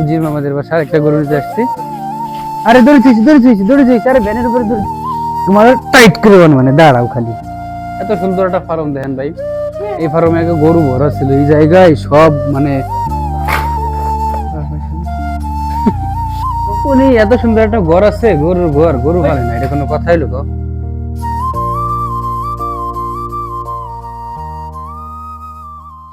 উজির মামাদের বাসা একটা গরু নিতে আসছি। আরে, দড়ি থুইছি দড়ি থুইছি দড়ি থুইছি আরে ভ্যানের উপরে দড়ি তোমার টাইট করে মানে দাঁড়াও খালি। এত সুন্দর একটা ফার্ম দেখেন ভাই। এই ফার্মে আগে গরু ভরা ছিল, এই জায়গায় সব মানে উনি এত সুন্দর একটা ঘর আছে, গরুর ঘর, গরু পালে না, এটা কোনো কথাই লোক।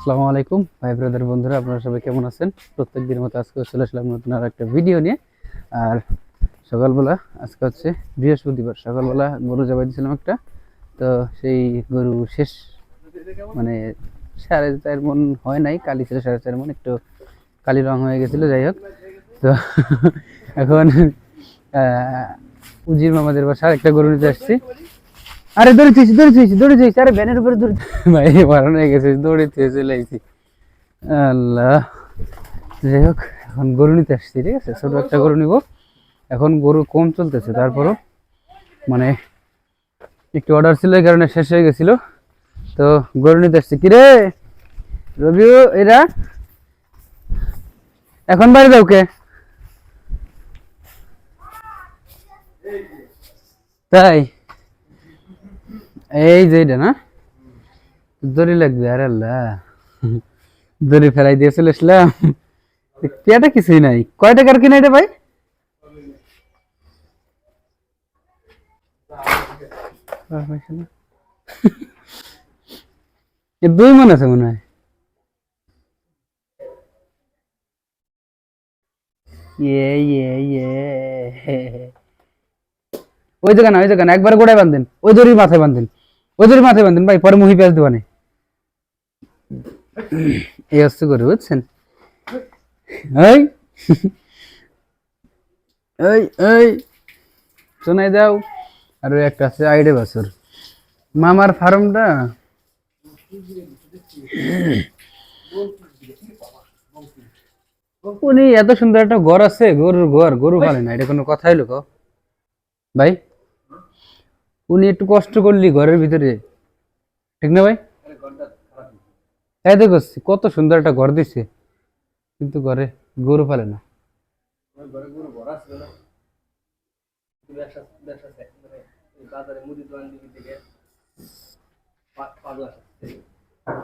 আসসালামু আলাইকুম। ভাই ব্রাদার বন্ধুরা, আপনারা সবাই কেমন আছেন? প্রত্যেক দিনের মতো আজকে চলে আসলাম নতুন আর একটা ভিডিও নিয়ে। আর সকালবেলা, আজকে হচ্ছে বৃহস্পতিবার, সকালবেলা গরু জবাই দিয়েছিলাম একটা। তো সেই গরু শেষ মানে সাড়ে চার মন হয় নাই, কালি ছিল সাড়ে চার মন, একটু কালি রং হয়ে গেছিল, যাই হোক। তো এখন উজির মামাদের বাসার একটা গরু নিতে আসছি। আরে দড়ি থুইছি দড়ি থুইছি দড়ি থুইছি, আরে ভ্যানের উপরে দড়ি ভাই মারানো হয়ে গেছে, দড়ি চলে আইছি আল্লাহ। যাই হোক, এখন গরু নিতে আসছি, ঠিক আছে? ছোট একটা গরু নিব। এখন গরু কম চলতেছে, তারপরও মানে একটু অর্ডার ছিল, এই কারণে শেষ হয়ে গেছিল। তো গরু নিতে আসছি। কিরে? রবিও এরা? এখন বাড়ি দাও কে? তাই? এই যে এটা না? দড়ি লাগবে, আরে আল্লাহ। দড়ি ফেলাই দিয়ে চলে আসলাম। পেটা কিছুই নাই। কয় টাকার কিনা এটা ভাই? দুই মন আছে মনে হয়। ইয়ে ইয়ে ইয়ে। ওই দোকান ওই দোকান, একবার গোড়ায় বান্ধেন ওই দড়ির মাথায় বান্ধেন ওই দড়ির মাথায় বান্ধেন ভাই, পরে মুহি পেঁয়াজ দোকানে এই হচ্ছে করে বুঝছেন? এই এই এই, শোনাই দাও। আর ওই একটা আছে, আইডে বছর। মামার ফার্মটা? উনি এত সুন্দর একটা ঘর আছে, গরুর ঘর, গরু পালে না, এটা কোনো কথাই লোক। ভাই উনি একটু কষ্ট করলি ঘরের ভিতরে। ঠিক না ভাই? এই দেখো, কত সুন্দর একটা ঘর দিছে। কিন্তু ঘরে গরু পালে না।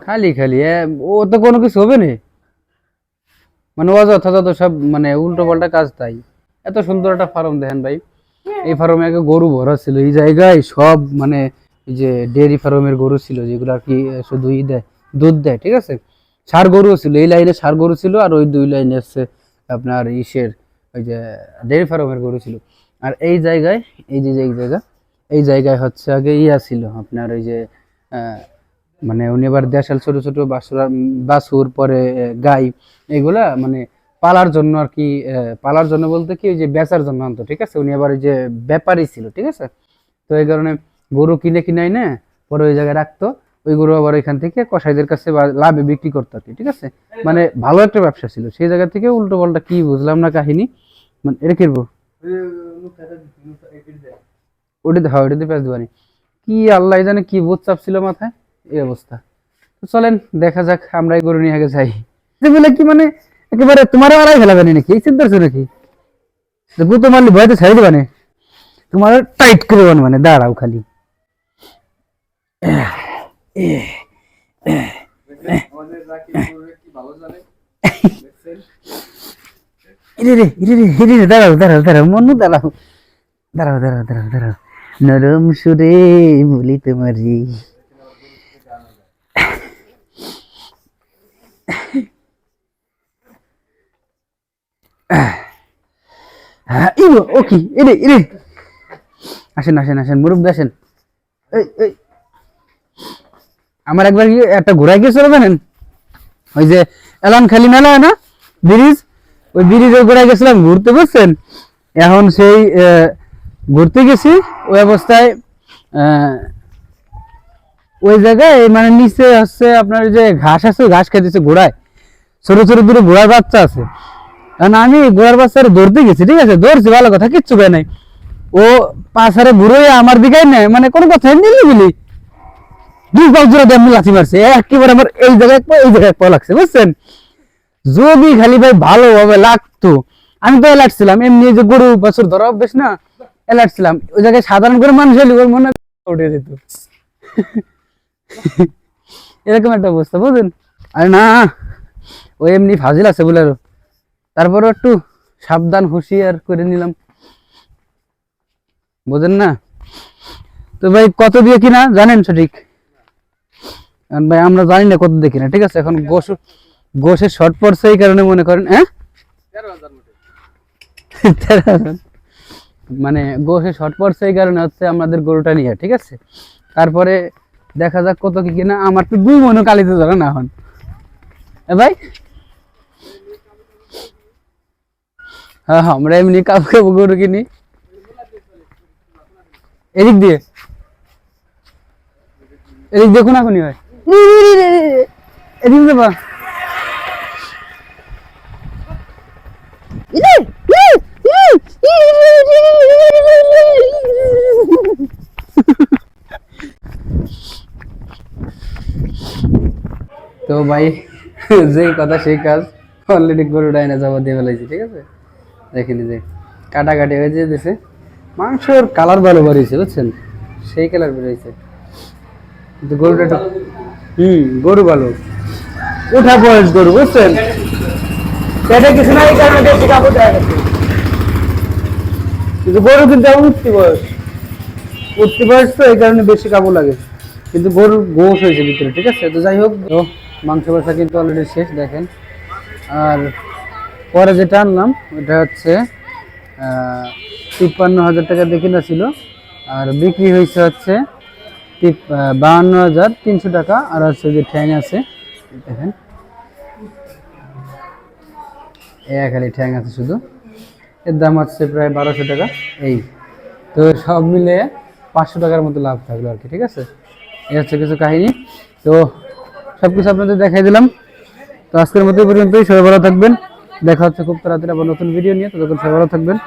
খালি খালি ও তো কোনো কিছু হবে না? মানে অযথা যত সব মানে উল্টো পাল্টা কাজ তাই। এত সুন্দর একটা ফার্ম দেখেন ভাই। এই ফার্মে আগে গরু ভরা ছিল। এই জায়গায় সব মানে যে ডেয়ারি ফার্মের গরু ছিল, যেগুলো আর কি শুধু ই দেয়, দুধ দেয়, ঠিক আছে? সার গরু ছিল, এই লাইনে সার গরু ছিল আর ওই দুই লাইনে হচ্ছে আপনার ইসের ওই যে ডেয়ারি ফার্মের গরু ছিল। আর এই জায়গায়, এই যে যে এই জায়গা, এই জায়গায় হচ্ছে আগে ইয়া ছিল আপনার ওই যে মানে উনি আবার দেশাল ছোট ছোট বাসুর বাসুর পরে গাই, এগুলা মানে পালার জন্য আর কি পালার জন্য বলতে কি ওই যে বেচার জন্য আনতো, ঠিক আছে? উনি আবার ওই যে ব্যাপারী ছিল, ঠিক আছে? তো এই কারণে গরু কিনে কিনাই না পরে ওই জায়গায় রাখতো। ওই গরু আবার এখান থেকে কসাইদের কাছে লাভে বিক্রি করতো আর কি, ঠিক আছে? মানে ভালো একটা ব্যবসা ছিল। সেই জায়গা থেকে উল্টো পাল্টা কি বুঝলাম না কাহিনী। মানে এটা কিনবো ওটাতে হয় ওটাতে পেঁয়াজ দিবানি। কি আল্লাহ জানে কি বোধ চাপ ছিল মাথায়? এই অবস্থা। চলেন, দেখা যাক আমরা এই গরু নিয়ে আগে যাই। বলে কি মানে একেবারে তোমারও আড়াই ফেলাবে নাকি? এই চিন্তা করছ নাকি গুতো মারলি ভয়তে ছেড়ে দিবানে তোমার টাইট করে মানে দাঁড়াও খালি। দাঁড়াও দাঁড়াও দাঁড়াও, মনু দাঁড়াও। দাঁড়াও দাঁড়াও দাঁড়াও দাঁড়াও। নরম সুরে বলি তোমারি আসেন আসেন আসেন আসেন। এই এই। আমার একবার একটা গিয়েছিল জানেন? ওই যে এলান খালি মেলা, না? ব্রিজ? ওই গেছিলাম ঘুরতে, বুঝছেন? এখন সেই ঘুরতে গেছি, ওই অবস্থায় ওই জায়গায় মানে নিচে হচ্ছে আপনার যে ঘাস আছে, ঘাস খেতেছে ঘোড়ায়। ছোট ছোট দুটো ঘোড়ার বাচ্চা আছে। কারণ আমি ঘোড়ার বাচ্চারে ধরতে গেছি ঠিক আছে? ধরছি ভালো কথা কিচ্ছু পাই নাই। ও পাশারে ঘুরে আমার দিকে নেয় মানে কোনো কথা নিলি বলি দুই পাঁচ জোড়া দিয়ে লাথি মারছে একেবারে আমার এই জায়গায় পা, এই জায়গায় এক পা লাগছে বুঝছেন? যদি খালি ভাই ভালোভাবে লাগতো আমি তো অ্যালার্ট ছিলাম এমনি যে গরু বছর ধরা অভ্যেস না অ্যালার্ট ছিলাম। ওই জায়গায় সাধারণ করে মানুষ হলে ওর মনে উঠে যেত। এরকম একটা অবস্থা বুঝলেন? আরে না ও এমনি ফাজিল আছে বলে আরও। তারপরও একটু সাবধান হুঁশিয়ার করে নিলাম। বোঝেন না? তো ভাই, কত দিয়ে কিনা? জানেন সঠিক? ভাই, আমরা জানি না কত দিয়ে কিনা, ঠিক আছে? এখন গোস গোসের শর্ট পড়ছে এই কারণে মনে করেন হ্যাঁ? মানে গোসের শর্ট পড়ছে এই কারণে হচ্ছে আমাদের গরুটা নিয়ে ঠিক আছে? তারপরে দেখা যাক কত কি কিনা। আমার তো দুই মনে কালিতে ধরে না এখন। ভাই হ্যাঁ হ্যাঁ আমরা এমনি কাবু গরু কিনি এদিক দিয়ে এদিক দিয়ে কোনাকুনি হয় এদিক দিয়ে বা তো ভাই যেই কথা সেই কাজ অলরেডি গরু ডাইনা যাব দিয়ে ফেলাইছি ঠিক আছে দেখিনি যে, কাটাকাটি হয়ে যেতেছে। মাংসর কালার ভালো বেরিয়েছে, বুঝছেন? সেই কালার বেরিয়েছে। কিন্তু গরুটা হুম, গরু ভালো। উঠা বয়স গরু, বুঝছেন? কিছু কাপড় দেখা গেছে কিন্তু গরু কিন্তু এখন উঠতি বয়স। উঠতি বয়স তো এই কারণে বেশি কাপড় লাগে। কিন্তু গরুর গোস হয়েছে ভিতরে, ঠিক আছে? তো যাই হোক, মাংস বাসা কিন্তু অলরেডি শেষ, দেখেন। আর পরে যেটা আনলাম ওটা হচ্ছে তিপ্পান্ন হাজার টাকা দিয়ে কিনা ছিল। আর বিক্রি হয়েছে হচ্ছে বাহান্ন হাজার তিনশো টাকা। আর হচ্ছে যে ঠ্যাং আছে, দেখেন। খালি ঠ্যাং আছে শুধু। এর দাম হচ্ছে প্রায় বারোশো টাকা। এই, তো সব মিলে পাঁচশো টাকার মতো লাভ থাকল আর কি, ঠিক আছে? এই হচ্ছে কিছু কাহিনী। তো সব কিছু আপনাদের দেখাই দিলাম। তো আজকের মতো পর্যন্তই। সবাই ভালো থাকবেন। দেখা হচ্ছে খুব তাড়াতাড়ি আবার নতুন ভিডিও নিয়ে। ততক্ষণ সবাই ভালো থাকবেন।